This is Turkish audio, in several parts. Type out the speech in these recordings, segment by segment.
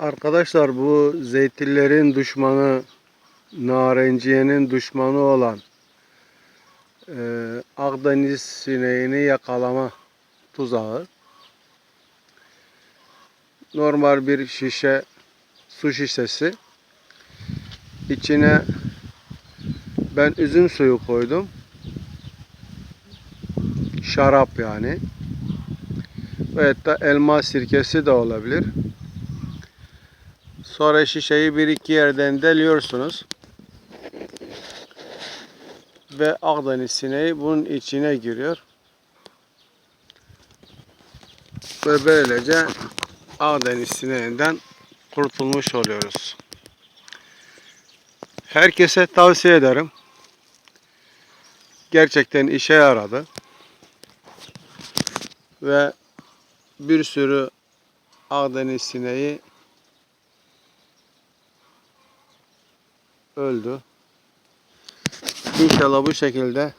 Arkadaşlar bu zeytillerin düşmanı, narenciyenin düşmanı olan e, Akdeniz sineğini yakalama tuzağı. Normal bir şişe, su şişesi. İçine ben üzüm suyu koydum. Şarap yani. Veyahut da elma sirkesi de olabilir. Sonra şişeyi bir iki yerden deliyorsunuz. Ve Akdeniz sineği bunun içine giriyor. Ve böylece Akdeniz sineğinden kurtulmuş oluyoruz. Herkese tavsiye ederim. Gerçekten işe yaradı. Ve bir sürü Akdeniz sineği öldü. İnşallah bu şekilde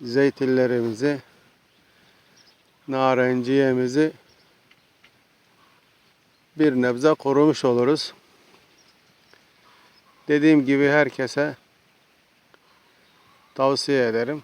zeytinlerimizi, narenciyemizi bir nebze korumuş oluruz. Dediğim gibi herkese tavsiye ederim.